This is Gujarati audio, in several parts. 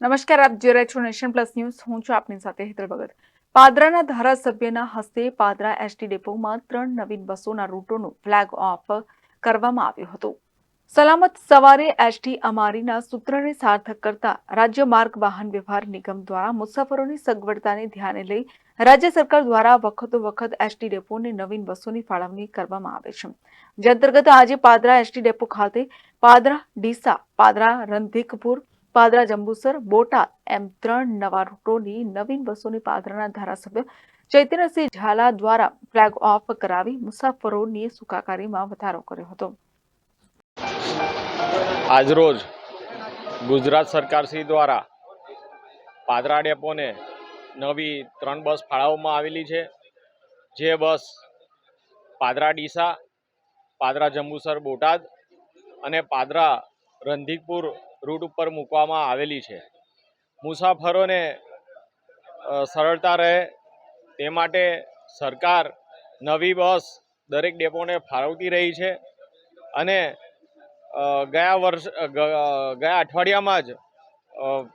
નમસ્કાર, આપ જોઈ રહ્યા છો નેશન પ્લસ ન્યૂઝ. હું છું આપની સાથે હેતલ ભગત. પાદરાના ધારાસભ્યના હસ્તે પાદરા એસટી ડેપોમાં ત્રણ નવીન બસોના રૂટોનું ફ્લેગ ઓફ કરવામાં આવ્યું હતું. સલામત સવારે એસટી અમારીના સૂત્રને સાર્થક કરતા રાજ્ય માર્ગ વાહન વ્યવહાર નિગમ દ્વારા મુસાફરોની સગવડતાને ધ્યાને લઈ રાજ્ય સરકાર દ્વારા વખતો વખત એસટી ડેપોને નવીન બસોની ફાળવણી કરવામાં આવે છે. જે અંતર્ગત આજે પાદરા એસટી ડેપો ખાતે પાદરા, ડીસા, પાદરા, રંધીકપુર પાદરા જંબુસર, બોટાદ એમ ત્રણ નવા રૂટોની નવીન બસોની પાદરાના ધારાસભ્ય ચૈતન્યસિંહ ઝાલા દ્વારા ફ્લેગ ઓફ કરાવી મુસાફરોની સુખાકારીમાં વધારો કર્યો હતો. આજરોજ ગુજરાત સરકારશ્રી દ્વારા પાદરા ડેપોને નવી ત્રણ બસ ફાળવવામાં આવેલી છે. જે બસ પાદરા ડીસા, પાદરા જંબુસર, બોટાદ અને પાદરા રંધીકપુર રૂટ ઉપર મૂકવામાં આવેલી છે. મુસાફરોને સરળતા રહે તે માટે સરકાર નવી બસ દરેક ડેપોને ફાળવતી રહી છે અને ગયા વર્ષ ગયા અઠવાડિયામાં જ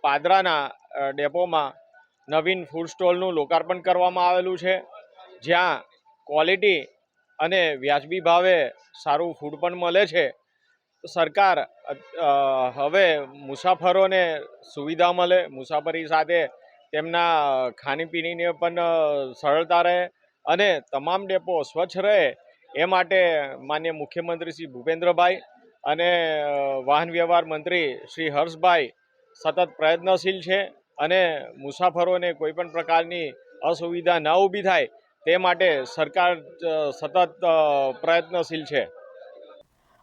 પાદરાના ડેપોમાં નવીન ફૂડ સ્ટોલનું લોકાર્પણ કરવામાં આવેલું છે. જ્યાં ક્વોલિટી અને વ્યાજબી ભાવે સારું ફૂડ પણ મળે છે. સરકાર હવે મુસાફરોને સુવિધા મળે, મુસાફરી સાથે તેમના ખાણીપીણીને પણ સરળતા રહે અને તમામ ડેપો સ્વચ્છ રહે એ માટે માન્ય મુખ્યમંત્રી શ્રી ભૂપેન્દ્રભાઈ અને વાહન વ્યવહાર મંત્રી શ્રી હર્ષભાઈ સતત પ્રયત્નશીલ છે અને મુસાફરોને કોઈપણ પ્રકારની અસુવિધા ન ઊભી થાય તે માટે સરકાર સતત પ્રયત્નશીલ છે.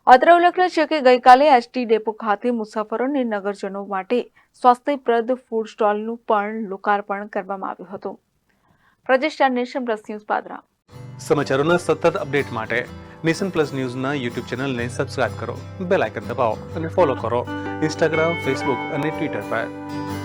અત્રે ઉલ્લેખનીય છે કે ગઈકાલે એસટી ડેપો ખાતે મુસાફરો અને નગરજનો માટે સ્વાસ્થ્યપ્રદ ફૂડ સ્ટોલનું પણ લોકાર્પણ કરવામાં આવ્યું હતું. Prajesh nation plus news Padra. સમાચારોના સતત અપડેટ માટે નેશન પ્લસ ન્યૂઝના યુટ્યુબ ચેનલને સબસ્ક્રાઇબ કરો, બેલ આઇકન દબાવો અને ફોલો કરો ઇન્સ્ટાગ્રામ, ફેસબુક અને ટ્વિટર પર.